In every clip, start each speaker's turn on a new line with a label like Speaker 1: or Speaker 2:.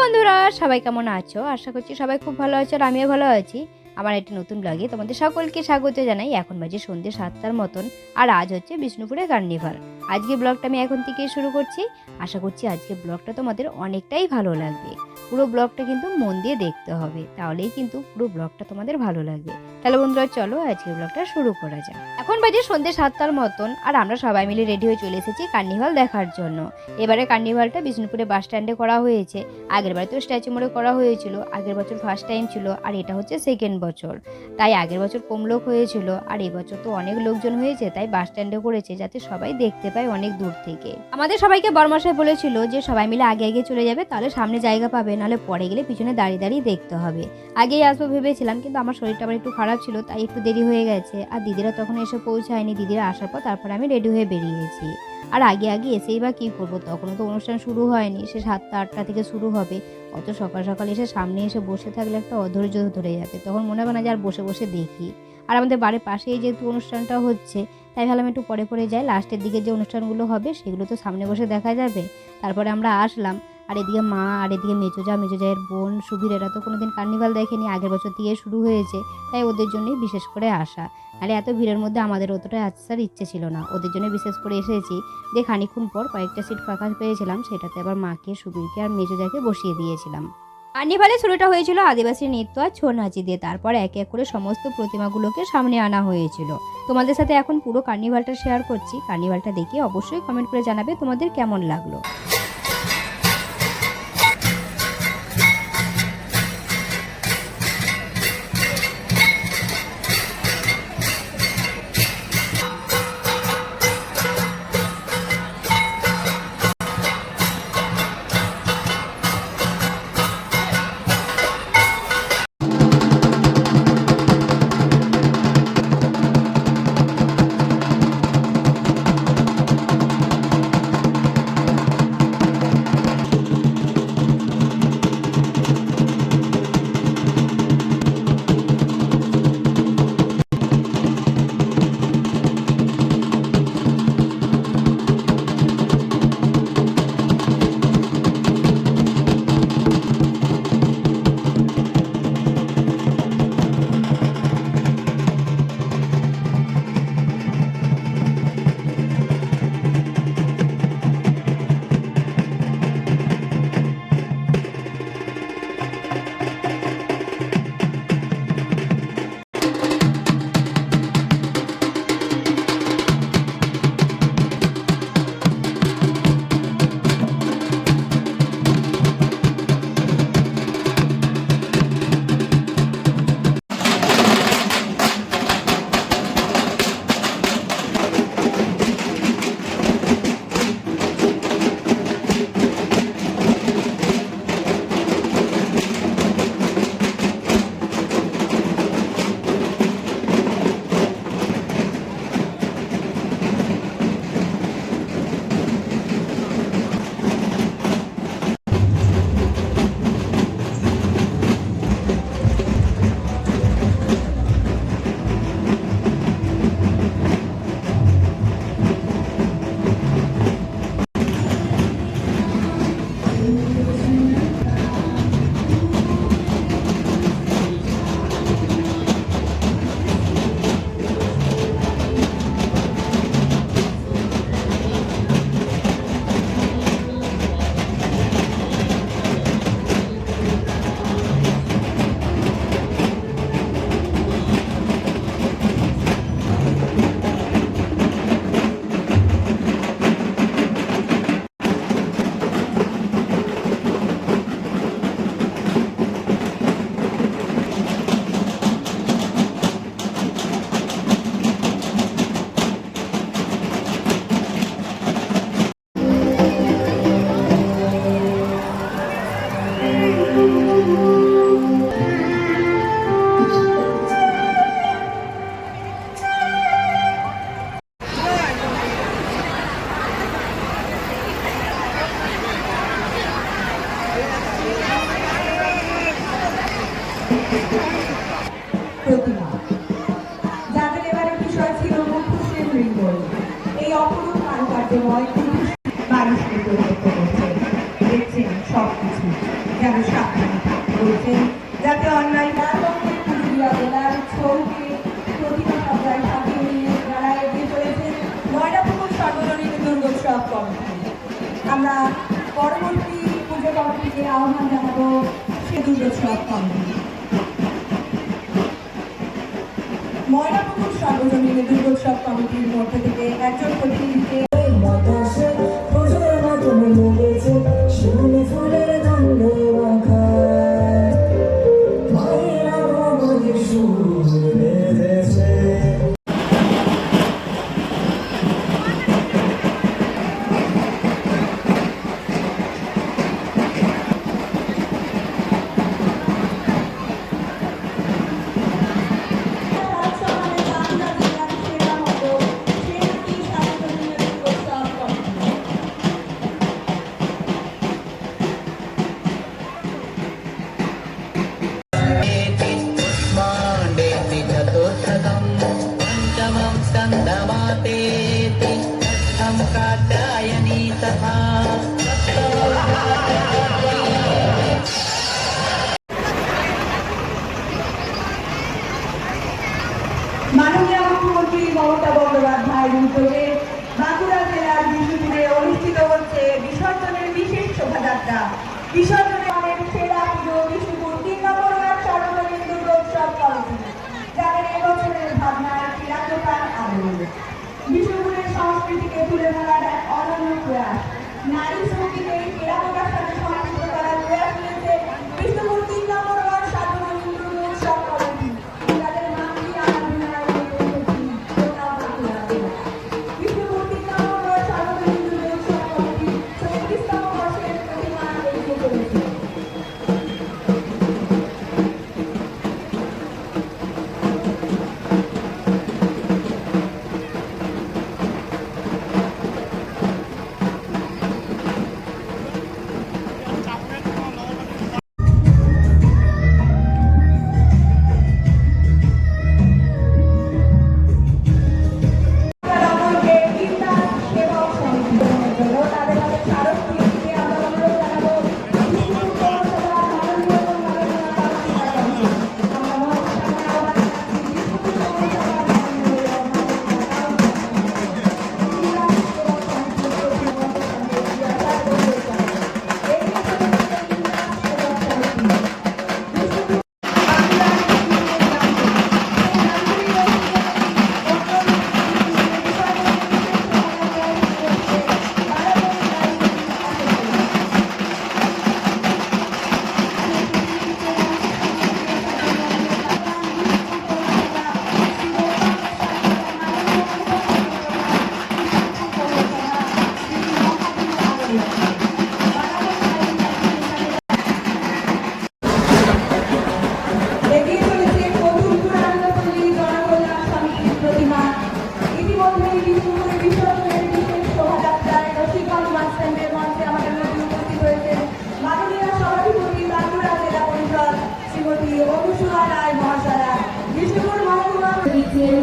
Speaker 1: বন্ধুরা, সবাই কেমন আছো? আশা করছি সবাই খুব ভালো আছো আর আমিও ভালো আছি। আমার একটি নতুন ব্লগে তোমাদের সকলকে স্বাগত জানাই। এখন বাজে সন্ধ্যে সাতটার মতন আর আজ হচ্ছে বিষ্ণুপুরের কার্নিভাল আজকে ব্লগটা আমি এখন থেকে শুরু করছি। আশা করছি আজকে ব্লগটা তোমাদের অনেকটাই ভালো লাগবে। পুরো ব্লগটা কিন্তু মন দিয়ে দেখতে হবে। তাহলেই কিন্তু পুরো ব্লগটা তোমাদের ভালো লাগবে। তাহলে বন্ধুরা, চলো আজকে ব্লগটা শুরু করা যাক। এখন বাজে সন্ধ্যে সাতটার মতন, আর আমরা সবাই মিলে রেডি হয়ে চলে এসেছি কার্নিভাল দেখার জন্য। এবারে কার্নিভালটা বিষ্ণুপুরে বাস স্ট্যান্ডে করা হয়েছে। আগের বার তো স্ট্যাচু মোড়ে করা হয়েছিল, আগের বছর ফার্স্ট টাইম ছিল, আর এটা হচ্ছে সেকেন্ড বছর। তাই আগের বছর কম লোক হয়েছিল, আর এবছর তো অনেক লোকজন হয়েছে, তাই বাস স্ট্যান্ডে করেছে, যাতে সবাই দেখতে পায় অনেক দূর থেকে। আমাদের সবাইকে বর্মশাই বলেছিল যে, সবাই মিলে আগে আগে চলে যাবে, তাহলে সামনে জায়গা পাবে, নাহলে পরে গেলে পিছনে দাঁড়িয়ে দাঁড়িয়ে দেখতে হবে। আগেই আসব ভেবেছিলাম, কিন্তু আমার শরীরটা আবার একটু খারাপ ছিল, তাই একটু দেরি হয়ে গেছে। আর দিদিরা তখন এসে পৌঁছায়নি। দিদিরা আসার পর তারপরে আমি রেডি হয়ে বেরিয়েছি। আর আগে আগে এসেই বা কী করব? তখনও তো অনুষ্ঠান শুরু হয়নি। সে সাতটা, আটটা থেকে শুরু হবে। অত সকাল সকাল এসে সামনে এসে বসে থাকলে একটা অধৈর্য ধরে যাবে। তখন মনে হবে না যে আর বসে বসে দেখি। আর আমাদের বাড়ির পাশেই যেহেতু অনুষ্ঠানটা হচ্ছে, তাই ভাবলাম একটু পরে পরে যাই। লাস্টের দিকে যে অনুষ্ঠানগুলো হবে, সেগুলো তো সামনে বসে দেখা যাবে। তারপরে আমরা আসলাম। আর এদিকে মা আর এদিকে মেজোজা মেজোজায়ের বোন, সুবীর, এরা তো কোনোদিন কার্নিভাল দেখেনি। আগের বছর দিয়ে শুরু হয়েছে, তাই ওদের জন্যই বিশেষ করে আসা নাহলে এত ভিড়ের মধ্যে আমাদের অতটা আসার ইচ্ছে ছিল না। ওদের জন্য বিশেষ করে এসেছি যে খানিক্ষণ পর কয়েকটা সিট ফাঁকা পেয়েছিলাম, সেটাতে আবার মাকে, সুবীরকে আর মেজোজাকে বসিয়ে দিয়েছিলাম। কার্নিভালে শুরুটা হয়েছিল আদিবাসী নৃত্য আর ছৌ নাচি দিয়ে। তারপর এক এক করে সমস্ত প্রতিমাগুলোকে সামনে আনা হয়েছিল। তোমাদের সাথে এখন পুরো কার্নিভালটা শেয়ার করছি। কার্নিভালটা দেখে অবশ্যই কমেন্ট করে জানাবে তোমাদের কেমন লাগল।
Speaker 2: দুর্গোৎসব কমিটি আমরা পরবর্তী পুজো কমিটিকে আহ্বান জানাব, সে দুর্গোৎসব কমিটি ময়নাপুকুর সর্বজনীন দুর্গোৎসব কমিটির মধ্যে থেকে একজন প্রতিনিধিকে বিসর্জনের সেরা পুজো বিষ্ণুপুর তিন নম্বর ওয়ার্ড সর্বজনীন দুর্গোৎসব কমিটি যাদের এবছরের ক্রীড়া চিরাচকার আদর বিষ্ণুপুরের সংস্কৃতিকে তুলে ধরার এক অনন্য প্রয়াস, নারী শক্তিকে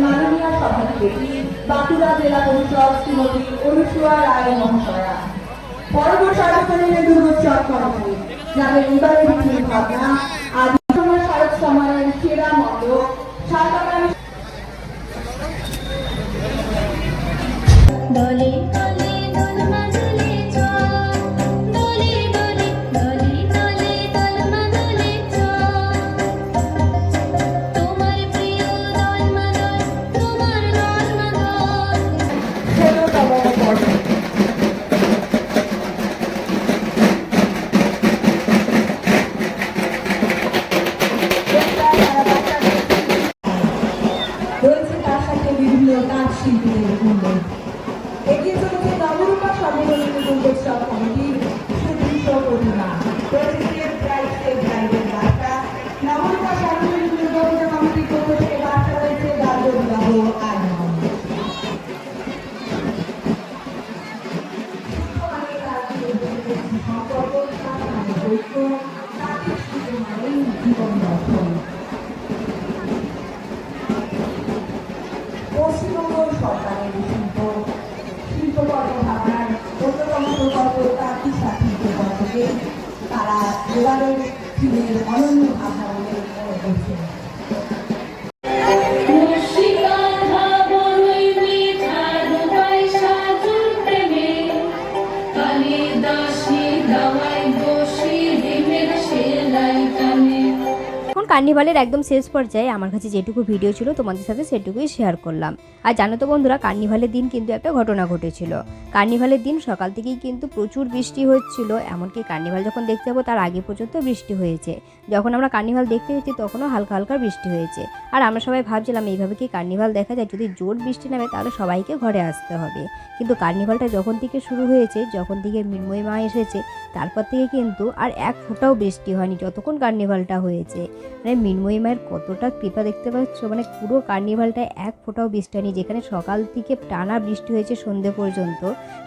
Speaker 2: মাননীয় সভাধিপতি বাঁকুড়া জেলা পরিষদ শ্রীমতী অনুসুয়া রায় মহাশয়া। পরবর্তী সর্বজনীন দুর্গোৎসব কর্মী যাদের বিক্রির ভাবনা, আজ শিল্পকর্ম ভাবনার অন্যতম প্রকল্প তাঁতি সাথী প্রকল্পকে তারা
Speaker 1: এখন কার্নিভালের একদম শেষ পর্যায়ে আমার কাছে যেটুকু ভিডিও ছিল, তোমাদের সাথে সেটুকুই শেয়ার করলাম। আর জানো তো বন্ধুরা, কার্নিভালের দিন কিন্তু একটা ঘটনা ঘটেছিল। কার্নিভালের দিন সকাল থেকেই কিন্তু প্রচুর বৃষ্টি হচ্ছিল, এমনকি কার্নিভাল যখন দেখতে যাব তার আগে পর্যন্ত বৃষ্টি হয়েছে। যখন আমরা কার্নিভাল দেখতে গেছি তখনও হালকা হালকা বৃষ্টি হয়েছে। আর আমরা সবাই ভাবছিলাম, এইভাবে কি কার্নিভাল দেখা যায়? যদি জোর বৃষ্টি নামে তাহলে সবাইকে ঘরে আসতে হবে। কিন্তু কার্নিভালটা যখন থেকে শুরু হয়েছে, যখন থেকে মৃন্ময়ী মা এসেছে, তারপর থেকে কিন্তু আর এক ফোঁটাও বৃষ্টি হয়নি যতক্ষণ কার্নিভালটা হয়েছে। মানে মৃন্ময়ী মায়ের কতটা কৃপা দেখতে পাচ্ছ? মানে পুরো কার্নিভালটা এক ফোঁটাও বৃষ্টি হয়নি, যেখানে সকাল থেকে টানা বৃষ্টি হয়েছে সন্ধে পর্যন্ত।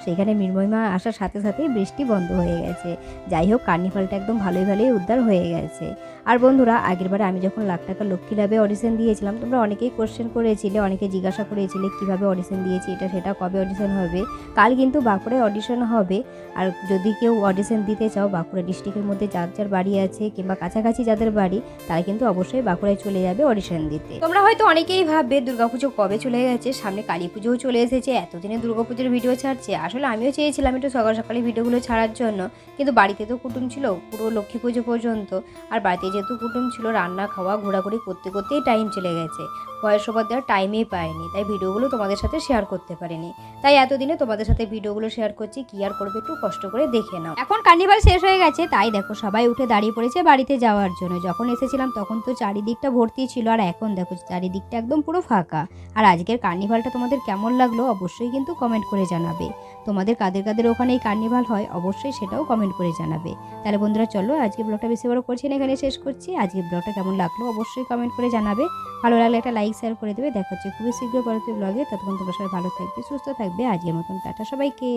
Speaker 1: সেখানে মৃন্ময়ী মা আসার সাথে সাথেই বৃষ্টি বন্ধ হয়ে গেছে। যাই হোক, কার্নিভালটা একদম ভালোই ভালোই উদ্ধার হয়ে গেছে। আর বন্ধুরা আগেরবারে আমি যখন লাখ টাকা লক্ষ্মী লাভে অডিশন দিয়েছিলাম, তোমরা অনেকেই কোশ্চেন করেছিলে, অনেকে জিজ্ঞাসা করেছিলে কীভাবে অডিশন দিয়েছি, এটা সেটা কবে অডিশন হবে। কাল কিন্তু বাঁকুড়ায় অডিশন হবে। আর যদি কেউ অডিশন দিতে চাও, বাঁকুড়া ডিস্ট্রিক্টের মধ্যে যার যার বাড়ি আছে কিংবা কাছাকাছি যাদের বাড়ি, তারা কিন্তু অবশ্যই বাঁকুড়ায় চলে যাবে অডিশন দিতে। তোমরা হয়তো অনেকেই ভাববে দুর্গাপুজো কবে চলে গেছে? সামনে কালী পুজোও চলে এসেছে, এতদিনে দুর্গাপুজোর ভিডিও ছাড়ছে। আসলে আমিও চেয়েছিলাম একটু সকাল সকালে ভিডিওগুলো ছাড়ার জন্য, কিন্তু বাড়িতে তো কুটুম ছিল, পুরো লক্ষ্মী পুজো পর্যন্ত। আর বাড়িতে যেহেতু কুটুম ছিল, রান্না, খাওয়া, ঘোরাঘুরি করতে করতেই টাইম চলে গেছে। ভয়েস ওভার দেওয়ার টাইমই পায়নি তাই ভিডিওগুলো তোমাদের সাথে শেয়ার করতে পারিনি। তাই এতদিনে তোমাদের সাথে ভিডিওগুলো শেয়ার করছি, কি আর করবে একটু কষ্ট করে দেখে নাও। এখন কার্নিভাল শেষ হয়ে গেছে, তাই দেখো সবাই উঠে দাঁড়িয়ে পড়েছে বাড়িতে যাওয়ার জন্য। যখন এসেছিলাম তখন তো চারিদিকটা ভর্তি ছিল, আর এখন দেখো চারিদিকটা একদম পুরো ফাঁকা। আর আজকের কার্নিভালটা তোমাদের কেমন লাগল অবশ্যই কিন্তু কমেন্ট করে জানাবে। তোমাদের কাদের কাদের ওখানে এই কার্নিভাল হয়, অবশ্যই সেটাও কমেন্ট করে জানাবে। তাহলে বন্ধুরা চলো, আজকে ব্লগটা বেশি বড় করছি না, এখানে শেষ করছি। আজকে ব্লগটা কেমন লাগল অবশ্যই কমেন্ট করে জানাবে। ভালো লাগলে একটা লাইক শেয়ার করে দেবে। দেখা হচ্ছে খুবই শীঘ্র পরবর্তী ব্লগে ততক্ষণ তোমরা সবাই ভালো থাকবে, সুস্থ থাকবে। আজকের মতন টাটা সবাইকে।